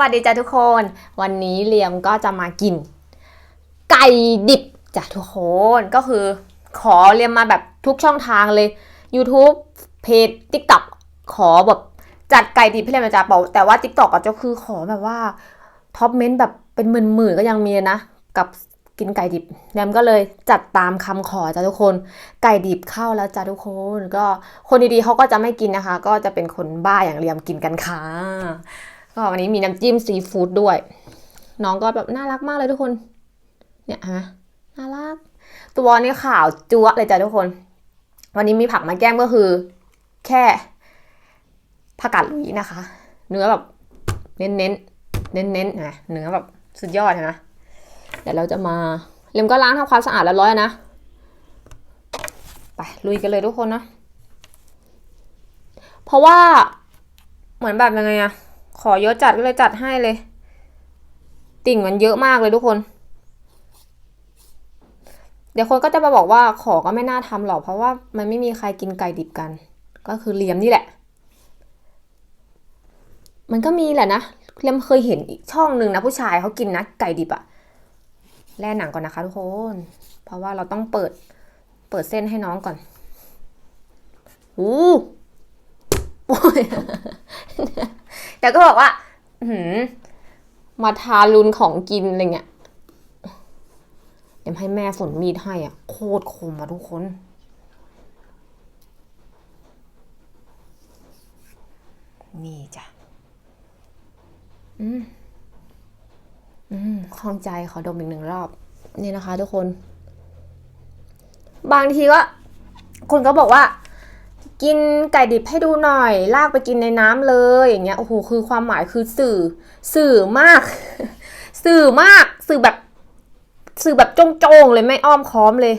วัสดีจ้ะทุกคน วันนี้เลียมก็จะมากิน ไก่ดิบจ้ะทุกคนก็คือขอเลียมมาแบบทุกช่องทางเลย YouTube เพจ TikTok ขอแบบจัดไก่ดิบให้เลียมจ๊ะเป่าแต่ว่า TikTok ก็จะคือขอแบบว่าท็อปเมนต์แบบเป็นหมื่นๆก็ยังมีนะกับกินไก่ดิบแรมก็เลยจัดตามคำขอจ้ะทุกคน ไก่ดิบเข้าแล้วจ้ะทุกคน ก็คนดีๆเขาก็จะไม่กินนะคะ ก็จะเป็นคนบ้าอย่างเรียมกินกันค่ะ ก็วันนี้มีน้ำจิ้มซีฟู้ดด้วย น้องก็แบบน่ารักมากเลยทุกคน เนี่ยฮะน่ารัก ตัวนี้ขาวจั๊วเลยจ้ะทุกคน วันนี้มีผักมาแก้มก็คือ แค่ผักกาดลุยนะคะ เนื้อแบบ เน้นเน้นเน้นเน้นนะเนื้อแบบสุดยอดนะเดี๋ยวเราจะมาเรมก็ล้างทำความสะอาดแล้วร้อยนะ ไปลุยกันเลยทุกคนนะ เพราะว่าเหมือนแบบยังไงอะ อเยอะจัดก็เลยจัดให้เลย ติ่งมันเยอะมากเลยทุกคน เดี๋ยวคนก็จะมาบอกว่าขอก็ไม่น่าทำหรอกเพราะว่ามันไม่มีใครกินไก่ดิบกัน ก็คือเลียมนี่แหละ มันก็มีแหละนะเลียมเคยเห็นอีกช่องหนึ่งนะผู้ชายเขากินนะไก่ดิบอะแล่หนังก่อนนะคะทุกคน เพราะว่าเราต้องเปิดเปิดเส้นให้น้องก่อนอู้โอ้ย แต่ก็บอกว่าหือมาทารุนของกินอะไรเงี้ยเดี๋ยวให้แม่ฝนมีดให้อะ โคตรคมอะทุกคน นี่จ้ะ อืม อืมคลองใจขอดมอีกหนึ่งรอบ นี่นะคะทุกคน บางทีก็คนก็บอกว่า กินไก่ดิบให้ดูหน่อย ลากไปกินในน้ำเลยอย่างเงี้ยโอ้โหคือความหมายคือสื่อ สื่อมาก สื่อมาก สื่อแบบ สื่อแบบจงๆเลยไม่อ้อมค้อมเลย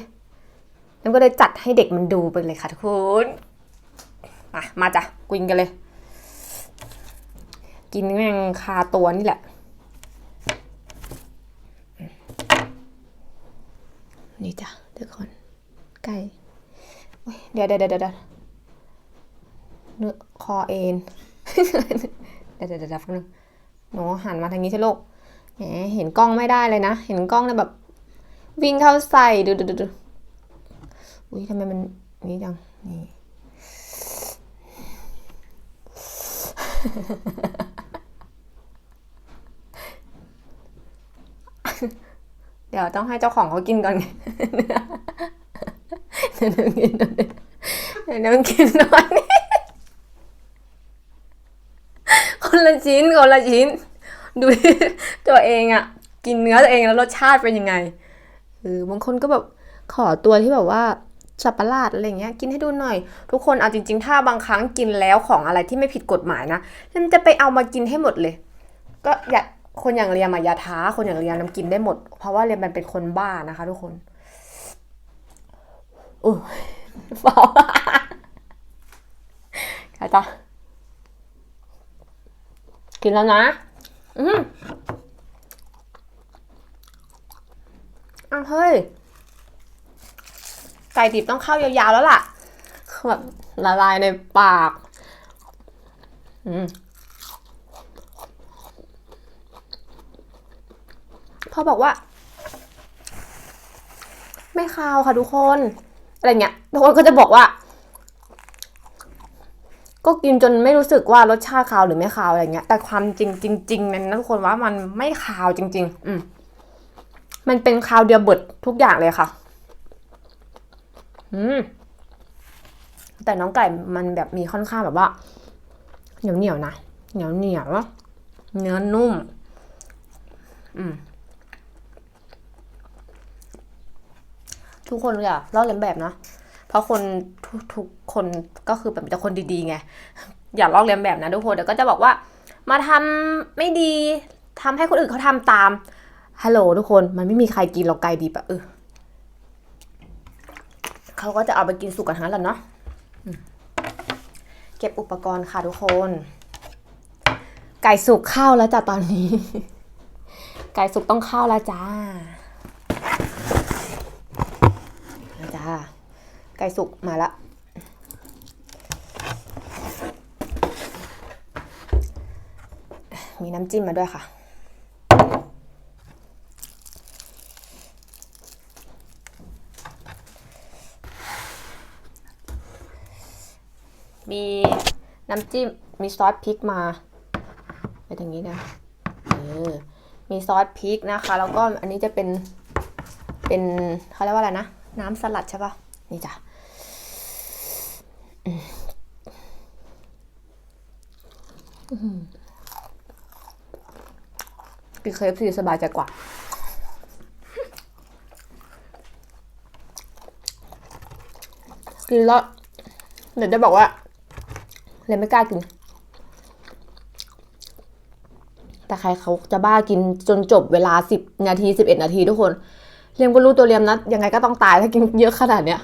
แล้วก็เลยจัดให้เด็กมันดูไปเลยค่ะทุกคนมามาจ้ะกินกันเลย กินแม่งคาตัวนี่แหละ นี่จ้ะทุกคนไก่โอ๊ยเดี๋ยวเดี๋ยวเดี๋ยว เนื้อคอเอ็นเดี๋ยวเดี๋ยวเดี๋ยวนึงหนูหันมาทางนี้ใช่ลูกแหมเห็นกล้องไม่ได้เลยนะ เห็นกล้องแล้วแบบ วิ่งเข้าใส่ดูดูดูดูอุ้ยทำไมมันนี่จังนี่เดี๋ยวต้องให้เจ้าของเขากินก่อนเดี๋ยวน้องกินหน่อยเดี๋ยวน้องกินหน่อย คน ละชิ้นคนละชิ้น ดูตัวเองอะกินเนื้อตัวเองแล้วรสชาติเป็นยังไงเออบางคนก็แบบขอตัวที่แบบว่าสับปะหลาดอะไรเงี้ยกินให้ดูหน่อย ทุกคนเอาจริง ๆ ถ้าบางครั้งกินแล้วของอะไรที่ไม่ผิดกฎหมายนะมันจะไปเอามากินให้หมดเลย ก็อย่าคนอย่างเรียมอะอย่าท้า คนอย่างเรียมนำกินได้หมด เพราะว่าเรียมมันเป็นคนบ้านะคะ ทุกคนโอ้ยเบาใครต่อ กินแล้วนะ อืมอ้าวเฮ้ย ไก่ดิบต้องเข้ายาวๆแล้วล่ะคือแบบละลายในปาก อืมพ่อบอกว่า ไม่คาวค่ะทุกคน อะไรเงี้ยทุกคนก็จะบอกว่า ก็กินจนไม่รู้สึกว่ารสชาติคาวหรือไม่คาวอะไรเงี้ย แต่ความจริงจริงๆนั้นนะทุกคนว่ามันไม่คาวจริง ๆ อืมมันเป็นคาวเดียวเบิดทุกอย่างเลยค่ะ อืม แต่น้องไก่มันแบบมีค่อนข้างแบบว่า เหนียวเหนียวๆนะ เหนียวเหนียวเนื้อนุ่ม อืม ทุกคนอย่าเล่าเลียนแบบนะ ราะคนทุกคนก็คือแบบจะคนดีๆไง อย่าลอกเลียนแบบนะทุกคน เดี๋ยวก็จะบอกว่า มาทำไม่ดีทำให้คนอื่นเขาทำตาม ฮัลโหลทุกคน มันไม่มีใครกินหรอกไก่ดิบอะเออเขาก็จะเอาไปกินสุกกันทั้งนั้นแหละเนาะเก็บอุปกรณ์ค่ะทุกคน ไก่สุกเข้าแล้วจ้ะตอนนี้ ไก่สุกต้องเข้าแล้วจ้า ไก่สุกมาละ มีน้ำจิ้มมาด้วยค่ะ มีน้ำจิ้ม มีซอสพริกมาไปทางนี้นะเออมีซอสพริกนะคะ แล้วก็อันนี้จะเป็นเป็นเขาเรียกว่าอะไรนะ น้ำสลัดใช่ปะนี่จ้ะ กินเคฟซีสบายใจกว่า กินแล้วเดี๋ยวจะบอกว่าเลยไม่กล้ากิน แต่ใครเขาจะบ้ากินจนจบเวลาสิบนาทีสิบเอ็ดนาทีทุกคนเรียมก็รู้ตัวเรียมนะยังไงก็ต้องตายถ้ากินเยอะขนาดเนี้ย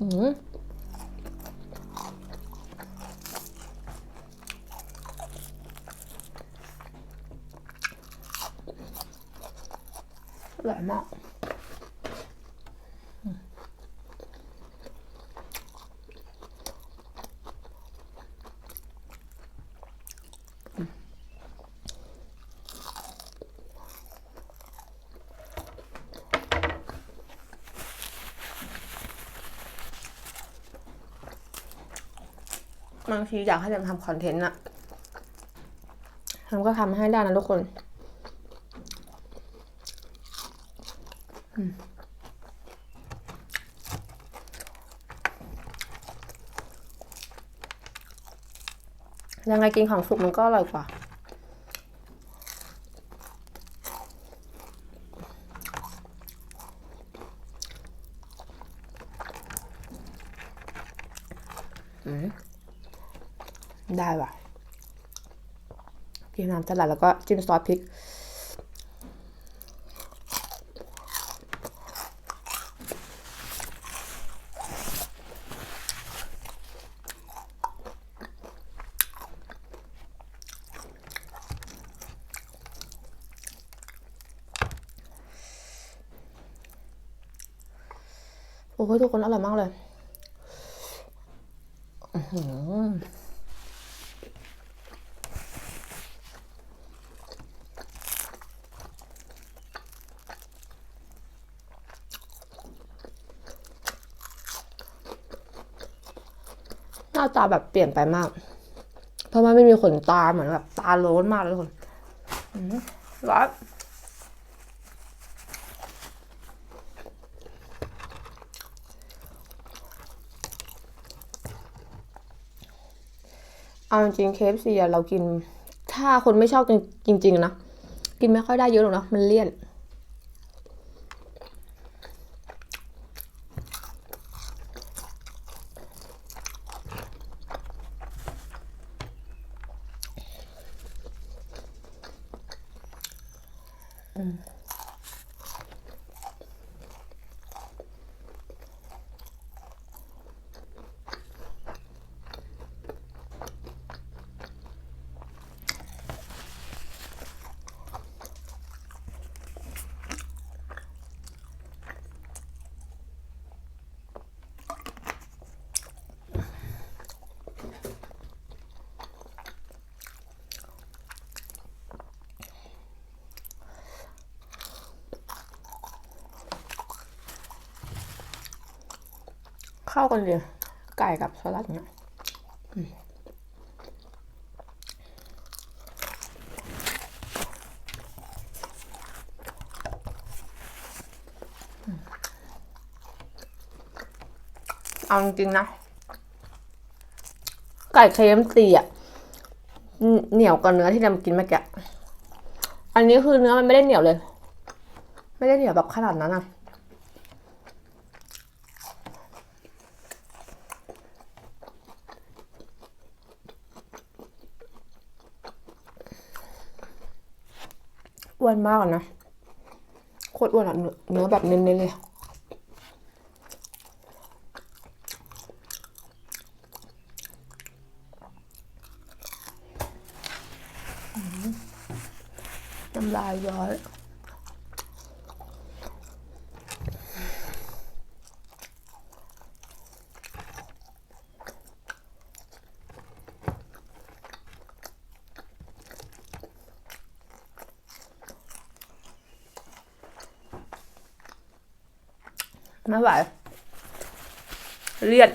อืม อืมอร่อยมากบางทีอยากให้เรมทำคอนเทนต์อะทำก็ทำให้ได้นะทุกคน ยังไงกินของสุกมันก็อร่อยกว่า ได้ว่ะกินน้ำสลัดแล้วก็จิ้มซอสพริก โอ้ยทุกคนอร่อยมากเลยหน้าตาแบบเปลี่ยนไปมาก เพราะว่าไม่มีขนตาเหมือนแบบตาโล้นมากเลยทุกคนร้อน เอาจริงเคฟซีอะเรากิน ถ้าคนไม่ชอบจริง ๆ นะ กินไม่ค่อยได้เยอะหรอกนะมันเลี่ยน เข้ากันเลยไก่กับสลัดเนี่ยอืมเอาจริงๆนะ ไก่เค็มตีอะเหนียวกว่าเนื้อที่เรากินเมื่อกี้อันนี้คือเนื้อมันไม่ได้เหนียวเลย ไม่ได้เหนียวแบบขนาดนั้นอะ อ้วนมากนะโคตรอ้วนอะเนื้อเนื้อแบบเน้นๆเลยน้ำลายย้อย ไม่ไหวเลี่ยน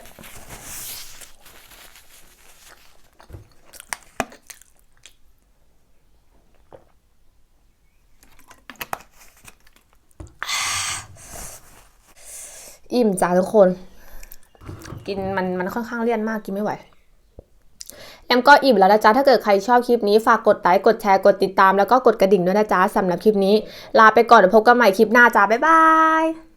อิ่มจ้าทุกคน กินมันมันค่อนข้างเลี่ยนมากกินไม่ไหวแอมก็อิ่มแล้วนะจ๊ะ ถ้าเกิดใครชอบคลิปนี้ ฝากกดไลค์กดแชร์กดติดตามแล้วก็กดกระดิ่งด้วยนะจ๊ะสำหรับคลิปนี้ ลาไปก่อนพบกันใหม่คลิปหน้าจ้า บ๊ายบาย